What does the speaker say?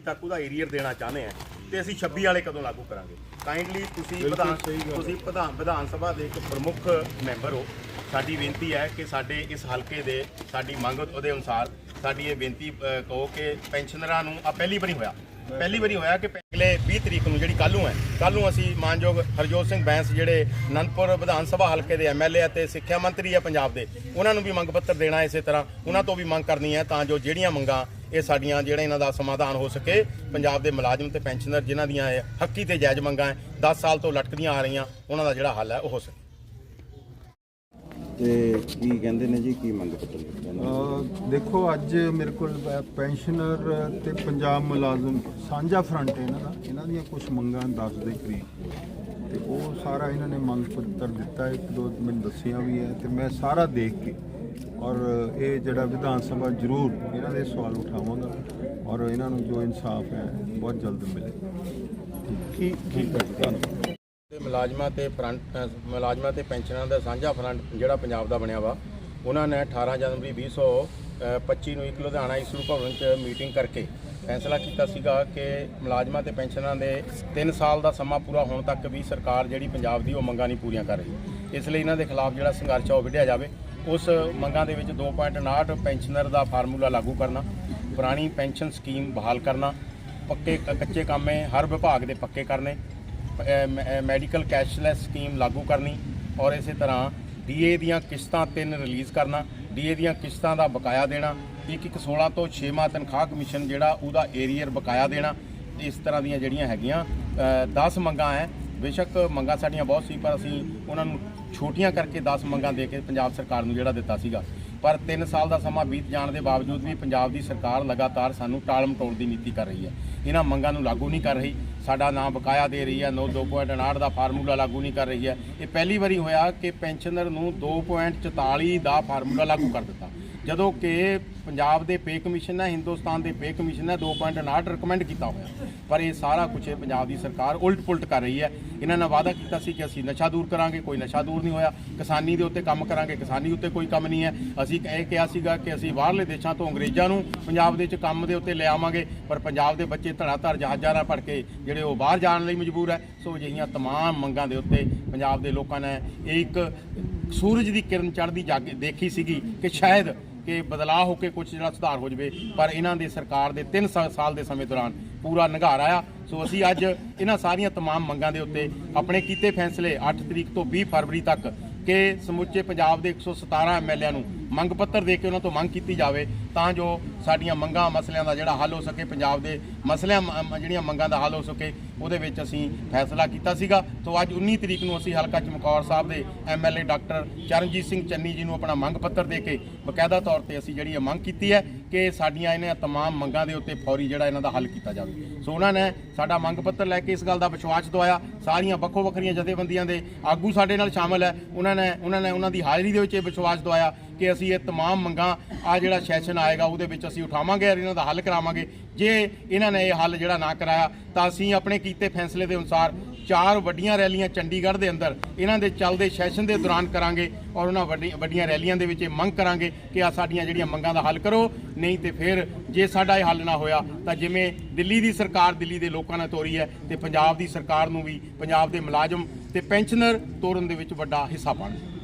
ਤੱਕ ਉਹਦਾ ਏਰੀਅਰ ਦੇਣਾ ਚਾਹੁੰਦੇ ਆ ਤੇ ਅਸੀਂ 26 ਵਾਲੇ ਕਦੋਂ ਲਾਗੂ ਕਰਾਂਗੇ? ਕਾਈਂਡਲੀ ਤੁਸੀਂ ਵਿਧਾਨ ਤੁਸੀਂ ਵਿਧਾਨ ਵਿਧਾਨ ਸਭਾ ਦੇ ਇੱਕ ਪ੍ਰਮੁੱਖ ਮੈਂਬਰ ਹੋ। ਸਾਡੀ ਬੇਨਤੀ ਹੈ ਕਿ ਸਾਡੇ ਇਸ ਹਲਕੇ ਦੇ ਸਾਡੀ ਮੰਗ ਉਹਦੇ ਅਨੁਸਾਰ ਸਾਡੀ ਇਹ ਬੇਨਤੀ ਕਹੋ ਕਿ ਪੈਨਸ਼ਨਰਾਂ ਨੂੰ ਆ ਪਹਿਲੀ ਵਾਰੀ ਹੋਇਆ। ਪਹਿਲੀ ਵਾਰੀ ਹੋਇਆ ਕਿ ਪਹਿਲੇ 20 ਤਰੀਕ ਨੂੰ ਜਿਹੜੀ ਕੱਲ੍ਹ ਨੂੰ ਹੈ, ਕੱਲ੍ਹ ਨੂੰ ਅਸੀਂ ਮਾਨਯੋਗ ਹਰਜੋਤ ਸਿੰਘ ਬੈਂਸ ਜਿਹੜੇ ਅਨੰਦਪੁਰ ਵਿਧਾਨ ਸਭਾ ਹਲਕੇ ਦੇ ਐਮਐਲਏ ਅਤੇ ਸਿੱਖਿਆ ਮੰਤਰੀ ਹੈ ਪੰਜਾਬ ਦੇ, ਉਹਨਾਂ ਨੂੰ ਵੀ ਮੰਗ ਪੱਤਰ ਦੇਣਾ ਇਸੇ ਤਰ੍ਹਾਂ, ਉਹਨਾਂ ਤੋਂ ਵੀ ਮੰਗ ਕਰਨੀ ਹੈ ਤਾਂ ਜੋ ਜਿਹੜੀਆਂ ਮੰਗਾਂ ਇਹ ਸਾਡੀਆਂ ਜਿਹੜਾ ਇਹਨਾਂ ਦਾ ਸਮਾਧਾਨ ਹੋ ਸਕੇ, ਪੰਜਾਬ ਦੇ ਮੁਲਾਜ਼ਮ ਤੇ ਪੈਨਸ਼ਨਰ ਜਿਨ੍ਹਾਂ ਦੀਆਂ ਹੱਕੀ ਤੇ ਜਾਇਜ਼ ਮੰਗਾਂ ਹੈ 10 ਸਾਲ ਤੋਂ ਲਟਕਦੀਆਂ ਆ ਰਹੀਆਂ, ਉਹਨਾਂ ਦਾ ਜਿਹੜਾ ਹੱਲ ਹੈ ਉਹ ਹੋ ਸਕੇ। ਤੇ ਕੀ ਕਹਿੰਦੇ ਨੇ ਜੀ ਕੀ ਮੰਗ ਪੱਤਰ ਦਿੱਤਾ ਇਹਨਾਂ ਨੇ? ਅਹ ਦੇਖੋ ਅੱਜ ਮੇਰੇ ਕੋਲ ਪ- ਪੈਨਸ਼ਨਰ ਤੇ ਪੰਜਾਬ ਮੁਲਾਜ਼ਮ ਸਾਂਝਾ ਫਰੰਟ ਹੈ ਇਹਨਾਂ ਦਾ। ਇਹਨਾਂ ਦੀਆਂ ਕੁਝ ਮੰਗਾਂ 10 ਦੇ ਕਰੀਬ। ਤੇ ਉਹ ਸਾਰਾ ਇਹਨਾਂ ਨੇ ਮੰਗ ਪੱਤਰ ਦਿੱਤਾ ਇੱਕ ਦੋ ਮੈਨੂੰ ਦੱਸਿਆ ਵੀ ਹੈ ਤੇ ਮੈਂ ਸਾਰਾ ਦੇਖ ਕੇ ਔਰ ਇਹ ਜਿਹੜਾ ਵਿਧਾਨ ਸਭਾ ਜ਼ਰੂਰ ਇਹਨਾਂ ਦੇ ਸਵਾਲ ਉਠਾਵਾਂਗਾ ਔਰ ਇਹਨਾਂ ਨੂੰ ਜੋ ਇਨਸਾਫ ਹੈ ਬਹੁਤ ਜਲਦ ਮਿਲੇ। ਠੀਕ ਠੀਕ ਹੈ ਧੰਨਵਾਦ। ਤੇ ਮੁਲਾਜ਼ਮਾਂ ਤੇ ਫਰੰਟ ਮੁਲਾਜ਼ਮਾਂ ਤੇ ਪੈਨਸ਼ਨਾਂ ਦਾ ਸਾਂਝਾ ਫਰੰਟ ਜਿਹੜਾ ਪੰਜਾਬ ਦਾ ਬਣਿਆ ਵਾ, ਉਹਨਾਂ ਨੇ 18 ਜਨਵਰੀ 2025 ਨੂੰ ਇੱਕ ਲੁਧਿਆਣਾ ਇਸਰੂ ਭਵਨ 'ਚ ਮੀਟਿੰਗ ਕਰਕੇ ਫੈਸਲਾ ਕੀਤਾ ਸੀਗਾ ਕਿ ਮੁਲਾਜ਼ਮਾਂ ਤੇ ਪੈਨਸ਼ਨਰਾਂ ਦੇ 3 ਸਾਲ ਦਾ ਸਮਾਂ ਪੂਰਾ ਹੋਣ ਤੱਕ ਵੀ ਸਰਕਾਰ ਜਿਹੜੀ ਪੰਜਾਬ ਦੀ ਉਹ ਮੰਗਾਂ ਨਹੀਂ ਪੂਰੀਆਂ ਕਰ ਰਹੀ। ਇਸ ਲਈ ਇਹਨਾਂ ਦੇ ਖਿਲਾਫ ਜਿਹੜਾ ਸੰਘਰਸ਼ ਆ ਉਹ ਵਿੱਢਿਆ ਜਾਵੇ। ਉਸ ਮੰਗਾਂ ਦੇ ਵਿੱਚ 2.59 ਪੈਨਸ਼ਨਰ ਦਾ ਫਾਰਮੂਲਾ ਲਾਗੂ ਕਰਨਾ, ਪੁਰਾਣੀ ਪੈਨਸ਼ਨ ਸਕੀਮ ਬਹਾਲ ਕਰਨਾ, ਪੱਕੇ ਕੱਚੇ ਕੰਮੇ ਹਰ ਵਿਭਾਗ ਦੇ ਪੱਕੇ ਕਰਨੇ ਮੈਡੀਕਲ ਕੈਸ਼ਲੈਸ ਸਕੀਮ ਲਾਗੂ ਕਰਨੀ ਔਰ ਇਸੇ ਤਰ੍ਹਾਂ ਡੀਏ ਦੀਆਂ ਕਿਸ਼ਤਾਂ ਤਿੰਨ ਰਿਲੀਜ਼ ਕਰਨਾ ਡੀਏ ਦੀਆਂ ਕਿਸ਼ਤਾਂ ਦਾ ਬਕਾਇਆ ਦੇਣਾ, ਇੱਕ ਇੱਕ 16 ਤੋਂ 6 ਤਨਖਾਹ ਕਮਿਸ਼ਨ ਜਿਹੜਾ ਉਹਦਾ ਏਰੀਅਰ ਬਕਾਇਆ ਦੇਣਾ, ਇਸ ਤਰ੍ਹਾਂ ਦੀਆਂ ਜਿਹੜੀਆਂ ਹੈਗੀਆਂ 10 ਮੰਗਾਂ ਹੈ ਬੇਸ਼ੱਕ ਮੰਗਾਂ ਸਾਡੀਆਂ ਬਹੁਤ ਸੀ, ਪਰ ਅਸੀਂ ਉਹਨਾਂ ਨੂੰ ਛੋਟੀਆਂ ਕਰਕੇ 10 ਮੰਗਾਂ ਦੇ ਕੇ ਪੰਜਾਬ ਸਰਕਾਰ ਨੂੰ ਜਿਹੜਾ ਦਿੱਤਾ ਸੀਗਾ। ਪਰ 3 ਸਾਲ ਦਾ ਸਮਾਂ ਬੀਤ ਜਾਣ ਦੇ ਬਾਵਜੂਦ ਵੀ ਪੰਜਾਬ ਦੀ ਸਰਕਾਰ ਲਗਾਤਾਰ ਸਾਨੂੰ ਟਾਲ ਮਟੋਲ ਦੀ ਨੀਤੀ ਕਰ ਰਹੀ ਹੈ। ਇਹਨਾਂ ਮੰਗਾਂ ਨੂੰ ਲਾਗੂ ਨਹੀਂ ਕਰ ਰਹੀ। ਸਾਡਾ ਨਾਮ ਬਕਾਇਆ ਦੇ ਰਹੀ ਹੈ। 9 2.59 ਦਾ ਫਾਰਮੂਲਾ ਲਾਗੂ ਨਹੀਂ ਕਰ ਰਹੀ ਹੈ। ਇਹ ਪਹਿਲੀ ਵਾਰੀ ਹੋਇਆ ਕਿ ਪੈਨਸ਼ਨਰ ਨੂੰ 2.44 ਦਾ ਫਾਰਮੂਲਾ ਲਾਗੂ ਕਰ ਦਿੱਤਾ। ਜਦੋਂ ਕਿ ਪੰਜਾਬ ਦੇ ਪੇ ਕਮਿਸ਼ਨ ਨੇ ਹਿੰਦੁਸਤਾਨ ਦੇ ਪੇ ਕਮਿਸ਼ਨ ਹੈ 2.59 ਰეკਮੈਂਡ ਕੀਤਾ ਹੋਇਆ। ਪਰ ਇਹ ਸਾਰਾ ਕੁਝ ਇਹ ਪੰਜਾਬ ਦੀ ਸਰਕਾਰ ਉਲਟ ਪੁਲਟ ਕਰ ਰਹੀ ਹੈ। ਇਹਨਾਂ ਨੇ ਵਾਅਦਾ ਕੀਤਾ ਸੀ ਕਿ ਅਸੀਂ ਨਸ਼ਾ ਦੂਰ ਕਰਾਂਗੇ, ਕੋਈ ਨਸ਼ਾ ਦੂਰ ਨਹੀਂ ਹੋਇਆ। ਕਿਸਾਨੀ ਦੇ ਉੱਤੇ ਕੰਮ ਕਰਾਂਗੇ, ਕਿਸਾਨੀ ਉੱਤੇ ਕੋਈ ਕੰਮ ਨਹੀਂ ਹੈ। ਅਸੀਂ ਇਹ ਕਿਹਾ ਸੀਗਾ ਕਿ ਅਸੀਂ ਬਾਹਰਲੇ ਦੇਸ਼ਾਂ ਤੋਂ ਅੰਗਰੇਜ਼ਾਂ ਨੂੰ ਪੰਜਾਬ ਦੇ ਵਿੱਚ ਕੰਮ ਦੇ ਉੱਤੇ ਲਿਆਵਾਂਗੇ ਪਰ ਪੰਜਾਬ ਦੇ ਬੱਚੇ ਧੜਾਧੜ ਜਹਾਜ਼ਾਂ ਨਾਲ ਭਰ ਕੇ ਜਿਹੜੇ ਉਹ ਬਾਹਰ ਜਾਣ ਲਈ ਮਜਬੂਰ ਹੈ। ਸੋ ਅਜਿਹੀਆਂ ਤਮਾਮ ਮੰਗਾਂ ਦੇ ਉੱਤੇ ਪੰਜਾਬ ਦੇ ਲੋਕਾਂ ਨੇ ਇਹ ਇੱਕ ਸੂਰਜ ਦੀ ਕਿਰਨ ਚੜ੍ਹਦੀ ਜਾਗ, ਦੇਖੀ ਸੀਗੀ ਕਿ ਸ਼ਾਇਦ ਕਿ ਬਦਲਾਅ ਹੋ ਕੇ ਕੁਝ ਜਿਹੜਾ ਸੁਧਾਰ ਹੋ ਜਵੇ, ਪਰ ਇਹਨਾਂ ਦੇ ਸਰਕਾਰ ਦੇ 3 ਸਾਲ ਦੇ ਸਮੇਂ ਦੌਰਾਨ ਪੂਰਾ ਨਿਘਾਰ ਆਇਆ। ਸੋ ਅਸੀਂ ਅੱਜ ਇਹਨਾਂ ਸਾਰੀਆਂ ਤਮਾਮ ਮੰਗਾਂ ਦੇ ਉੱਤੇ ਆਪਣੇ ਕੀਤੇ ਫੈਸਲੇ 8 ਤਰੀਕ ਤੋਂ 20 ਫਰਵਰੀ ਤੱਕ ਕਿ ਸਮੁੱਚੇ ਪੰਜਾਬ ਦੇ 117 ਐਮਐਲਏ ਨੂੰ ਮੰਗ ਪੱਤਰ ਦੇ ਕੇ ਉਹਨਾਂ ਤੋਂ ਮੰਗ ਕੀਤੀ ਜਾਵੇ ਤਾਂ ਜੋ ਸਾਡੀਆਂ ਮੰਗਾਂ ਮਸਲਿਆਂ ਦਾ ਜਿਹੜਾ ਹੱਲ ਹੋ ਸਕੇ, ਪੰਜਾਬ ਦੇ ਮਸਲਿਆਂ ਜਿਹੜੀਆਂ ਮੰਗਾਂ ਦਾ ਹੱਲ ਹੋ ਸਕੇ, ਉਹਦੇ ਵਿੱਚ ਅਸੀਂ ਫੈਸਲਾ ਕੀਤਾ ਸੀਗਾ। ਤੋਂ ਅੱਜ 19 ਤਰੀਕ ਨੂੰ ਅਸੀਂ ਹਲਕਾ ਚਮਕੌਰ ਸਾਹਿਬ ਦੇ ਐਮਐਲਏ ਡਾਕਟਰ ਚਰਨਜੀਤ ਸਿੰਘ ਚੰਨੀ ਜੀ ਨੂੰ ਆਪਣਾ ਮੰਗ ਪੱਤਰ ਦੇ ਕੇ ਬਕਾਇਦਾ ਤੌਰ ਤੇ ਅਸੀਂ ਜਿਹੜੀ ਇਹ ਮੰਗ ਕੀਤੀ ਹੈ ਕਿ ਸਾਡੀਆਂ ਇਹਨਾਂ ਤਮਾਮ ਮੰਗਾਂ ਦੇ ਉੱਤੇ ਫੌਰੀ ਜਿਹੜਾ ਇਹਨਾਂ ਦਾ ਹੱਲ ਕੀਤਾ ਜਾਵੇ। ਸੋ ਉਹਨਾਂ ਨੇ ਸਾਡਾ ਮੰਗ ਪੱਤਰ ਲੈ ਕੇ ਇਸ ਗੱਲ ਦਾ ਵਿਸ਼ਵਾਸ ਦਵਾਇਆ। ਸਾਰੀਆਂ ਵੱਖੋ ਵੱਖਰੀਆਂ ਜਥੇਬੰਦੀਆਂ ਦੇ ਆਗੂ ਸਾਡੇ ਨਾਲ ਸ਼ਾਮਲ ਹੈ। ਉਹਨਾਂ ਨੇ ਉਹਨਾਂ ਨੇ ਉਹਨਾਂ ਦੀ ਹਾਜ਼ਰੀ ਦੇ ਵਿੱਚ ਇਹ ਵਿਸ਼ਵਾਸ ਦਵਾਇਆ ਕਿ ਅਸੀਂ ਇਹ ਤਮਾਮ ਮੰਗਾਂ, ਆ ਜਿਹੜਾ ਸੈਸ਼ਨ ਆਏਗਾ, ਉਹਦੇ ਵਿੱਚ ਅਸੀਂ ਉਠਾਵਾਂਗੇ ਔਰ ਇਹਨਾਂ ਦਾ ਹੱਲ ਕਰਾਵਾਂਗੇ। ਜੇ ਇਹਨਾਂ ਨੇ ਇਹ ਹੱਲ ਜਿਹੜਾ ਨਾ ਕਰਾਇਆ, ਤਾਂ ਅਸੀਂ ਆਪਣੇ ਕੀਤੇ ਫੈਸਲੇ ਦੇ ਅਨੁਸਾਰ ਚਾਰ ਵੱਡੀਆਂ ਰੈਲੀਆਂ ਚੰਡੀਗੜ੍ਹ ਦੇ ਅੰਦਰ ਇਹਨਾਂ ਦੇ ਚੱਲਦੇ ਸੈਸ਼ਨ ਦੇ ਦੌਰਾਨ ਕਰਾਂਗੇ ਔਰ ਉਹਨਾਂ ਵੱਡੀ, ਵੱਡੀਆਂ ਰੈਲੀਆਂ ਦੇ ਵਿੱਚ ਇਹ ਮੰਗ ਕਰਾਂਗੇ ਕਿ ਆ ਸਾਡੀਆਂ ਜਿਹੜੀਆਂ ਮੰਗਾਂ ਦਾ ਹੱਲ ਕਰੋ, ਨਹੀਂ ਤੇ ਫਿਰ ਜੇ ਸਾਡਾ ਇਹ ਹੱਲ ਨਾ ਹੋਇਆ, ਤਾਂ ਜਿਵੇਂ ਦਿੱਲੀ ਦੀ ਸਰਕਾਰ ਦਿੱਲੀ ਦੇ ਲੋਕਾਂ ਨਾਲ ਤੋਰੀ ਹੈ ਤੇ ਪੰਜਾਬ ਦੀ ਸਰਕਾਰ ਨੂੰ ਵੀ ਪੰਜਾਬ ਦੇ ਮੁਲਾਜ਼ਮ ਤੇ ਪੈਨਸ਼ਨਰ ਤੋਰਨ ਦੇ ਵਿੱਚ ਵੱਡਾ ਹਿੱਸਾ ਪਾਉਣਗੇ